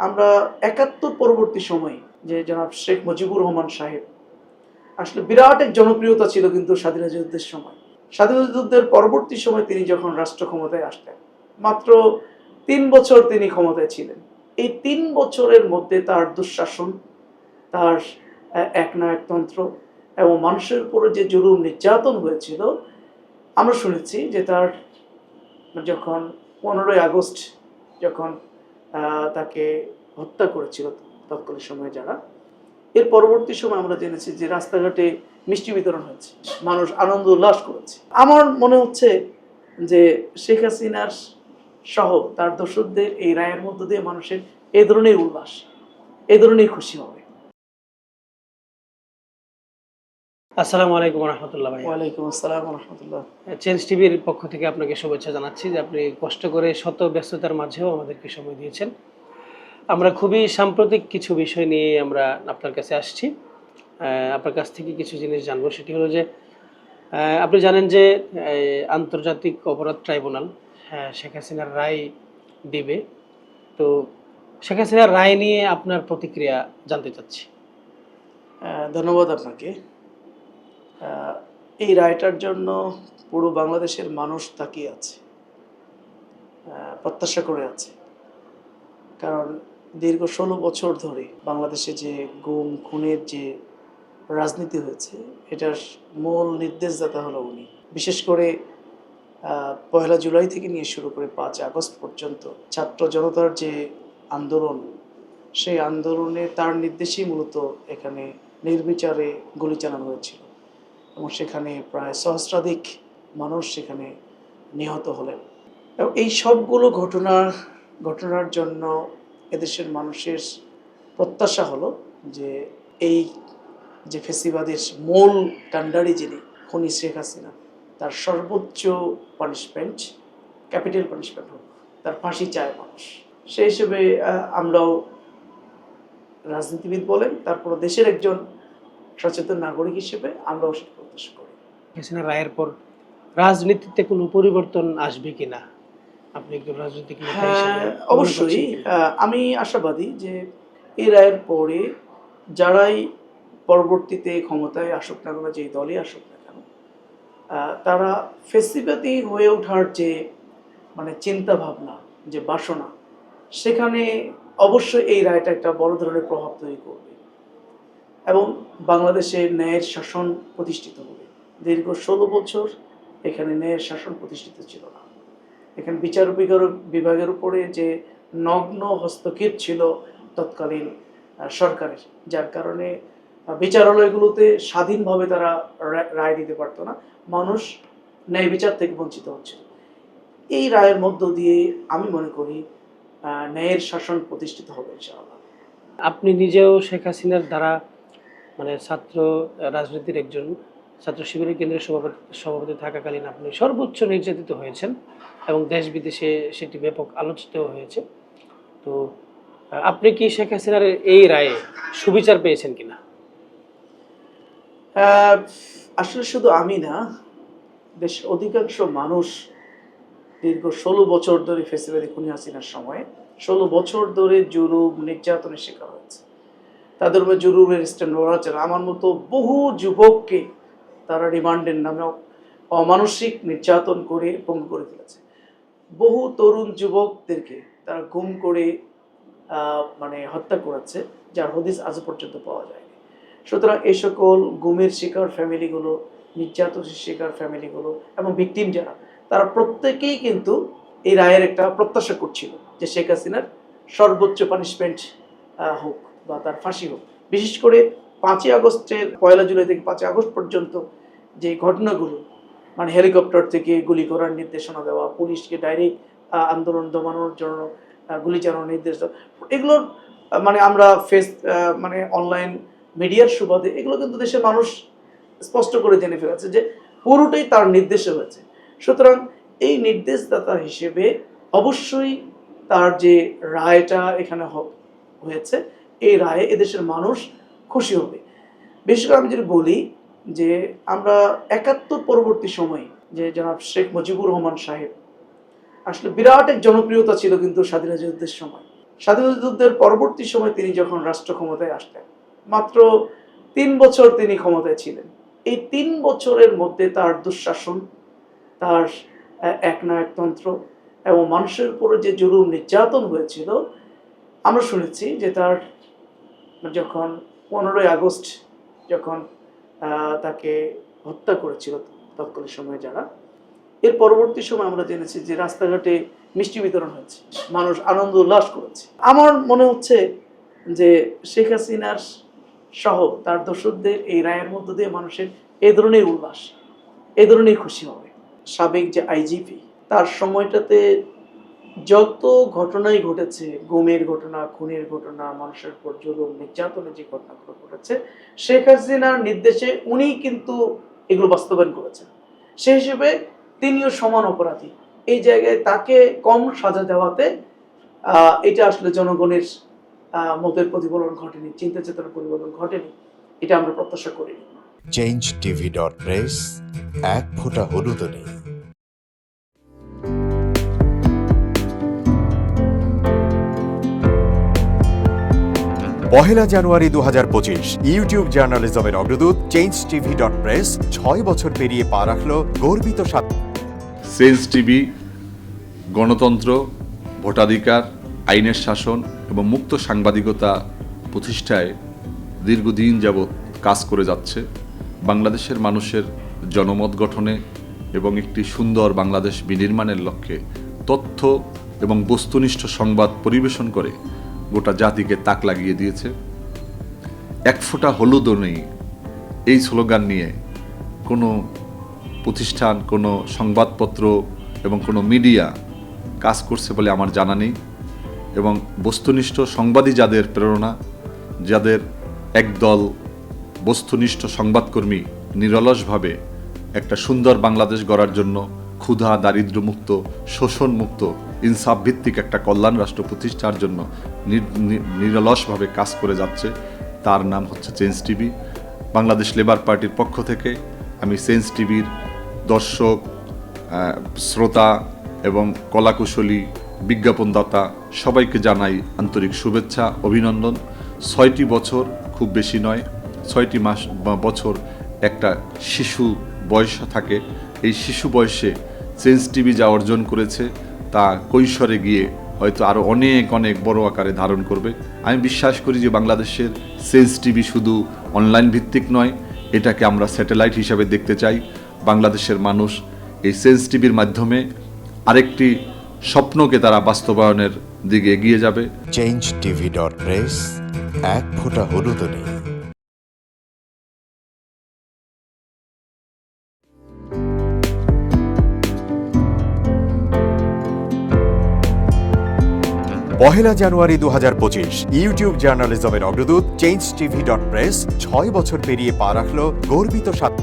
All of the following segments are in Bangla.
আমরা একাত্তর পরবর্তী সময়ে যে জনাব শেখ মুজিবুর রহমান সাহেব আসলে বিরাট এক জনপ্রিয়তা ছিল কিন্তু স্বাধীনতা যুদ্ধের সময়। স্বাধীনতা যুদ্ধের পরবর্তী সময় তিনি যখন রাষ্ট্র ক্ষমতায় আসতেন মাত্র তিন বছর তিনি ক্ষমতায় ছিলেন। এই তিন বছরের মধ্যে তার দুঃশাসন তার আহ, একনায়কতন্ত্র এবং মানুষের উপরে যে জুলুম নির্যাতন হয়েছিল আমরা শুনেছি যে তার যখন পনেরোই আগস্ট যখন তাকে হত্যা করেছিল তৎকালীন সময়ে যারা। এর পরবর্তী সময় আমরা জেনেছি যে রাস্তাঘাটে মিষ্টি বিতরণ হয়েছে, মানুষ আনন্দ উল্লাস করেছে। আমার মনে হচ্ছে যে শেখ হাসিনার সহ তার দর্শকদের এই রায়ের মধ্য দিয়ে মানুষের এই ধরনের উল্লাস এই ধরনের খুশি হবে। আসসালামু আলাইকুম রহমতুল্লাহ ভাই ওয়ালাইকুম আসসালাম রহমতুল্লাহ। চেঞ্জ টিভির পক্ষ থেকে আপনাকে শুভেচ্ছা জানাচ্ছি যে আপনি কষ্ট করে শত ব্যস্ততার মাঝেও আমাদেরকে সময় দিয়েছেন। আমরা খুবই সাম্প্রতিক কিছু বিষয় নিয়ে আমরা আপনার কাছে আসছি। আপনার কাছ থেকে কিছু জিনিস জানব। সেটি হলো যে আপনি জানেন যে আন্তর্জাতিক অপরাধ ট্রাইব্যুনাল হ্যাঁ, শেখ হাসিনার রায় দিবে। তো শেখ হাসিনার রায় নিয়ে আপনার প্রতিক্রিয়া জানতে চাচ্ছি। ধন্যবাদ আপনাকে। এই রায়টার জন্য পুরো বাংলাদেশের মানুষ তাকিয়ে আছে প্রত্যাশা করে আছে। কারণ দীর্ঘ ষোলো বছর ধরে বাংলাদেশে যে গুম, খুনের যে রাজনীতি হয়েছে, এটার মূল নির্দেশদাতা হলো উনি। বিশেষ করে পয়লা জুলাই থেকে নিয়ে শুরু করে পাঁচ আগস্ট পর্যন্ত ছাত্র জনতার যে আন্দোলন, সেই আন্দোলনে তার নির্দেশেই মূলত এখানে নির্বিচারে গুলি চালানো হয়েছিল। এবং সেখানে প্রায় সহস্রাধিক মানুষ সেখানে নিহত হলেন। এবং এই সবগুলো ঘটনা, ঘটনার জন্য এদেশের মানুষের প্রত্যাশা হলো যে এই যে ফেসিবাদের মূল কাণ্ডারি যিনি, খনি শেখ হাসিনা, তার সর্বোচ্চ পানিশমেন্ট ক্যাপিটাল পানিশমেন্ট হোক, তার ফাঁসি চায় মানুষ। সেই হিসেবে আমরাও রাজনীতিবিদ বলেন তারপর দেশের একজন সচেতন নাগরিক হিসেবে আমরাও সেটা প্রত্যাশা করি। হাসিনা রায়ের পর রাজনীতিতে কোনো পরিবর্তন আসবে কিনা আপনি একজন রাজনৈতিক হ্যাঁ অবশ্যই। আমি আশাবাদী যে এই রায়ের পরে যারাই পরবর্তীতে ক্ষমতায় আসুক না কেন যেই দলই আসুক না কেন তারা ফেসিবাদী হয়ে ওঠার যে মানে চিন্তা ভাবনা যে বাসনা সেখানে অবশ্যই এই রায়টা একটা বড় ধরনের প্রভাব তৈরি করবে। এবং বাংলাদেশে ন্যায়ের শাসন প্রতিষ্ঠিত হবে। দীর্ঘ ষোলো বছর এখানে ন্যায়ের শাসন প্রতিষ্ঠিত ছিল না। এখানে বিচার বিভাগের- উপরে যে নগ্ন হস্তক্ষেপ ছিল তৎকালীন সরকারের, যার কারণে বিচারালয়গুলোতে স্বাধীনভাবে তারা রায় দিতে পারতো না। মানুষ ন্যায় বিচার থেকে বঞ্চিত হচ্ছিল এই রায়ের মধ্য দিয়ে আমি মনে করি ন্যায়ের শাসন প্রতিষ্ঠিত হবে ইনশাআল্লাহ। আপনি নিজেও শেখ হাসিনার দ্বারা মানে ছাত্র রাজনীতির একজন ছাত্র শিবিরের কেন্দ্রীয় সভাপতি সভাপতি থাকাকালীন আপনি সর্বোচ্চ নির্যাতিত হয়েছেন এবং দেশ বিদেশে সেটি ব্যাপক আলোচিত হয়েছে। তো আপনি কি শেখ হাসিনার এই রায়ে সুবিচার পেয়েছেন কিনা? আসলে শুধু আমি না দেশের অধিকাংশ মানুষ দীর্ঘ ষোলো বছর ধরে ফেসিবাদী খুনি হাসিনার সময় ষোলো বছর ধরে জুলুম, নির্যাতনের শিকার হয়েছে। তাদের উপরে জুলুমের স্ট্যান্ড আছে আমার মতো বহু যুবককে তারা রিমান্ডের নামে অমানসিক নির্যাতন করে পঙ্গু করে ফেলেছে। বহু তরুণ যুবকদেরকে তারা গুম করে মানে হত্যা করেছে, যার হদিস আজ পর্যন্ত পাওয়া যায়নি। সুতরাং এই সকল গুমের শিকার ফ্যামিলিগুলো, নির্যাতনের শিকার ফ্যামিলিগুলো এবং ভিকটিম যারা, তারা প্রত্যেকেই কিন্তু এই রায়ের একটা প্রত্যাশা করছিল যে শেখ হাসিনার সর্বোচ্চ পানিশমেন্ট হোক। বা তার ফাঁসি হোক। বিশেষ করে পাঁচই আগস্টের পয়লা জুলাই থেকে পাঁচই আগস্ট পর্যন্ত যে ঘটনাগুলো মানে হেলিকপ্টার থেকে গুলি করার নির্দেশনা দেওয়া, পুলিশকে ডাইরেক্ট আন্দোলন দমানোর জন্য গুলি চালানোর নির্দেশ দেওয়া, এগুলোর মানে আমরা ফেস মানে অনলাইন মিডিয়ার সুবাদে এগুলো কিন্তু দেশের মানুষ স্পষ্ট করে জেনে ফেলেছে যে পুরোটাই তার নির্দেশে হয়েছে। সুতরাং এই নির্দেশদাতা হিসেবে অবশ্যই তার যে রায়টা এখানে হয়েছে এই রায়ে এদেশের মানুষ খুশি হবে। বিশেষ করে আমি যদি বলি যে আমরা একাত্তর পরবর্তী সময়ে যে জনাব শেখ মুজিবুর রহমান সাহেব, আসলে বিরাট এক জনপ্রিয়তা ছিল কিন্তু স্বাধীনতা যুদ্ধের সময়। স্বাধীনতা যুদ্ধের পরবর্তী সময় তিনি যখন রাষ্ট্র ক্ষমতায় আসলেন, মাত্র তিন বছর তিনি ক্ষমতায় ছিলেন। এই তিন বছরের মধ্যে তার দুঃশাসন, তার একনায়কতন্ত্র এবং মানুষের উপরে যে জুলুম নির্যাতন হয়েছিল, আমরা শুনেছি যে তার যখন পনেরোই আগস্ট যখন তাকে হত্যা করেছিল তৎকালীন সময়ে যারা, এর পরবর্তী সময় আমরা জেনেছি যে রাস্তাঘাটে মিষ্টি বিতরণ হয়েছে। মানুষ আনন্দ উল্লাস করেছে। আমার মনে হচ্ছে যে শেখ হাসিনার সহ তার দর্শকদের এই রায়ের মধ্য দিয়ে মানুষের এই ধরনের উল্লাস এই ধরনের খুশি হবে। সাবেক যে আইজিপি, তার সময়টাতে যত ঘটনাই ঘটেছে, গুমের ঘটনা, খুনের ঘটনা, মানুষের উপর জুলুম, নির্যাতনের যে ঘটনাগুলো ঘটেছে, শেখ হাসিনার নির্দেশে উনি কিন্তু এগুলো বাস্তবায়ন করেছেন। সেই হিসেবে তিনিও সমান অপরাধী। এই জায়গায় তাকে কম সাজা দেওয়াতে এটা আসলে জনগণের মতের প্রতিফলন ঘটেনি চিন্তা চেতনার পরিবর্তন ঘটেনি, এটা আমরা প্রত্যাশা করিনি। চেঞ্জ টিভি ডট প্রেস এক ফোঁটা হলুদও নেই। পহেলা জানুয়ারি দু হাজার পঁচিশ, ইউটিউব জার্নালিজমের অগ্রদূত চেঞ্জ টিভি ডট প্রেস ছয় বছর পেরিয়ে পা রাখল গর্বিত সাত সেন্স টিভি গণতন্ত্র, ভোটাধিকার, আইনের শাসন এবং মুক্ত সাংবাদিকতা প্রতিষ্ঠায় দীর্ঘদিন যাবৎ কাজ করে যাচ্ছে। বাংলাদেশের মানুষের জনমত গঠনে এবং একটি সুন্দর বাংলাদেশ বিনির্মাণের লক্ষ্যে তথ্য এবং বস্তুনিষ্ঠ সংবাদ পরিবেশন করে গোটা জাতিকে তাক লাগিয়ে দিয়েছে। এক ফোঁটা হলুদও নেই এই স্লোগান নিয়ে। কোনো প্রতিষ্ঠান, কোনো সংবাদপত্র এবং কোনো মিডিয়া কাজ করছে বলে আমার জানা নেই এবং বস্তুনিষ্ঠ সংবাদই যাদের প্রেরণা, যাদের একদল বস্তুনিষ্ঠ সংবাদকর্মী নিরলসভাবে একটা সুন্দর বাংলাদেশ গড়ার জন্য ক্ষুধা, দারিদ্র্যমুক্ত, শোষণমুক্ত ইনসাফ ভিত্তিক একটা কল্যাণ রাষ্ট্র প্রতিষ্ঠার জন্য নিরলসভাবে কাজ করে যাচ্ছে। তার নাম হচ্ছে চেঞ্জ টিভি বাংলাদেশ লেবার পার্টির পক্ষ থেকে আমি সেন্স টিভির দর্শক শ্রোতা এবং কলাকুশলী, বিজ্ঞাপনদাতা সবাইকে জানাই আন্তরিক শুভেচ্ছা, অভিনন্দন। ছয়টি বছর খুব বেশি নয়, ছয়টি মাস বছর একটা শিশু বয়স থাকে। এই শিশু বয়সে সেন্স টিভি যা অর্জন করেছে তা কৈশোরে গিয়ে হয়তো আরও অনেক অনেক বড় আকারে ধারণ করবে। আমি বিশ্বাস করি যে বাংলাদেশের সেন্স টিভি শুধু অনলাইন ভিত্তিক নয়, এটাকে আমরা স্যাটেলাইট হিসাবে দেখতে চাই। বাংলাদেশের মানুষ এই সেন্স টিভির মাধ্যমে আরেকটি স্বপ্নকে তারা বাস্তবায়নের দিকে এগিয়ে যাবে। চেঞ্জ টিভি ডট প্রেস এক ফোঁটা হলুদও নেই। পহেলা জানুয়ারি দু হাজার পঁচিশ, ইউটিউব জার্নালিজমের অগ্রদূত চেঞ্জ টিভি ডট প্রেস ছয় বছর পেরিয়ে পা রাখল গর্বিত সাত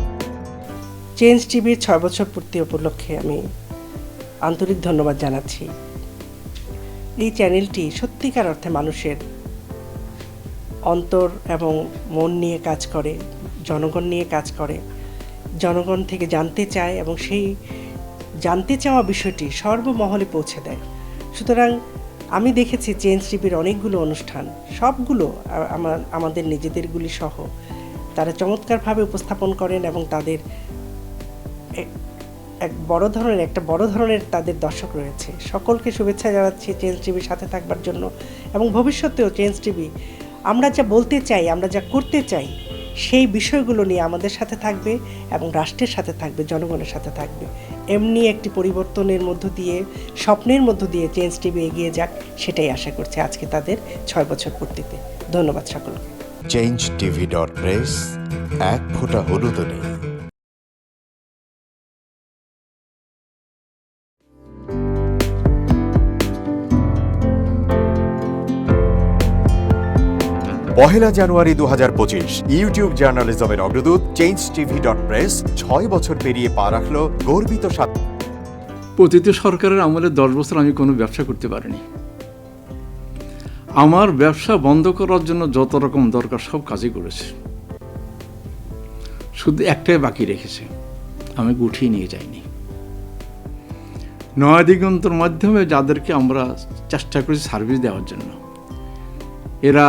চেঞ্জ টিভির ছয় বছর পূর্তি উপলক্ষে আমি আন্তরিক ধন্যবাদ জানাচ্ছি। এই চ্যানেলটি সত্যিকার অর্থে মানুষের অন্তর এবং মন নিয়ে কাজ করে, জনগণ নিয়ে কাজ করে, জনগণ থেকে জানতে চায় এবং সেই জানতে চাওয়া বিষয়টি সর্বমহলে পৌঁছে দেয়। সুতরাং আমি দেখেছি চেঞ্জ টিভির অনেকগুলো অনুষ্ঠান। সবগুলো আমার আমাদের নিজেদেরগুলি সহ। তারা চমৎকারভাবে উপস্থাপন করেন এবং তাদের এক বড় ধরনের, একটা বড় ধরনের তাদের দর্শক রয়েছে। সকলকে শুভেচ্ছা জানাচ্ছি চেঞ্জ টিভির সাথে থাকবার জন্য এবং ভবিষ্যতেও চেঞ্জ টিভি আমরা যা বলতে চাই, আমরা যা করতে চাই সেই বিষয়গুলো নিয়ে আমাদের সাথে থাকবে এবং রাষ্ট্রের সাথে থাকবে, জনগণের সাথে থাকবে। এমনি একটি পরিবর্তনের মধ্য দিয়ে, স্বপ্নের মধ্য দিয়ে চেঞ্জ টিভি এগিয়ে যাক, সেটাই আশা করছে আজকে তাদের ছয় বছর পূর্তিতে। ধন্যবাদ সকলকে। চেঞ্জ টিভি ডট প্রেস এক ফোঁটা হলুদ নেই। পহেলা জানুয়ারি দুহাজার পঁচিশ, ইউটিউব জার্নালিজমের অগ্রদূত চেঞ্জ টিভি ডট প্রেস ছয় বছর পেরিয়ে পা রাখল গর্বিত সাত প্রতিটি সরকারের আমলে দশ বছর আমি কোনো ব্যবসা করতে পারিনি। আমার ব্যবসা বন্ধ করার জন্য যত রকম দরকার সব কাজই করেছে। শুধু একটাই বাকি রেখেছে, আমি গুঠিয়ে নিয়ে যাইনি। নয় দিগন্তর মাধ্যমে যাদেরকে আমরা চেষ্টা করেছি সার্ভিস দেওয়ার জন্য, এরা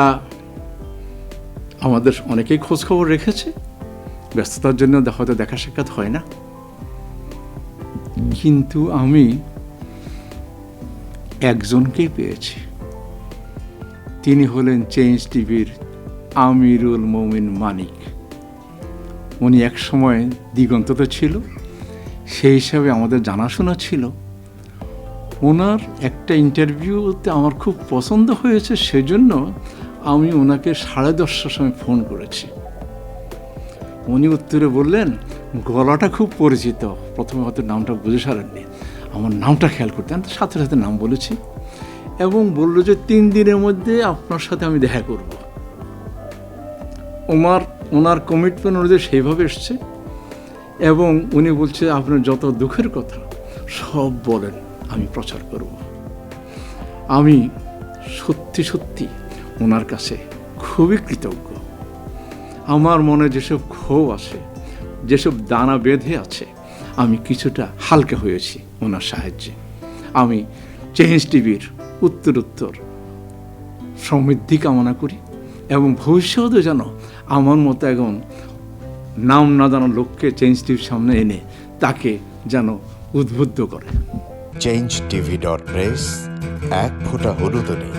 আমাদের অনেকেই খোঁজখবর রেখেছে। ব্যস্ততার জন্য হয়তো দেখা সাক্ষাৎ হয় না। কিন্তু আমি একজনকেই পেয়েছি। তিনি হলেন চেঞ্জ টিভির আমিরুল মমিন মানিক। উনি এক সময় দিগন্ততে ছিল, সেই হিসাবে আমাদের জানাশোনা ছিল। ওনার একটা ইন্টারভিউতে আমার খুব পছন্দ হয়েছে, সেজন্য আমি ওনাকে সাড়ে দশটার সময় ফোন করেছি। উনি উত্তরে বললেন, গলাটা খুব পরিচিত। প্রথমে হয়তো নামটা বুঝে সারেননি। আমার নামটা খেয়াল করতে আমি সাথে সাথে নাম বলেছি এবং বলল যে তিন দিনের মধ্যে আপনার সাথে আমি দেখা করব। ওনার ওনার কমিটমেন্ট অনুযায়ী সেইভাবে এসছে এবং উনি বলছে, আপনার যত দুঃখের কথা, সব বলেন, আমি প্রচার করব। আমি সত্যি সত্যি ওনার কাছে খুবই কৃতজ্ঞ। আমার মনে যেসব ক্ষোভ আছে, যেসব দানা বেঁধে আছে, আমি কিছুটা হালকা হয়েছি ওনার সাহায্যে। আমি চেঞ্জ টিভির উত্তর উত্তর সমৃদ্ধি কামনা করি এবং ভবিষ্যতে যেন আমার মতো এখন নাম না জানা লোককে চেঞ্জ টিভির সামনে এনে তাকে যেন উদ্বুদ্ধ করে। চেঞ্জ টিভি ডট প্রেস, এক ফোঁটা হলুদ নেই।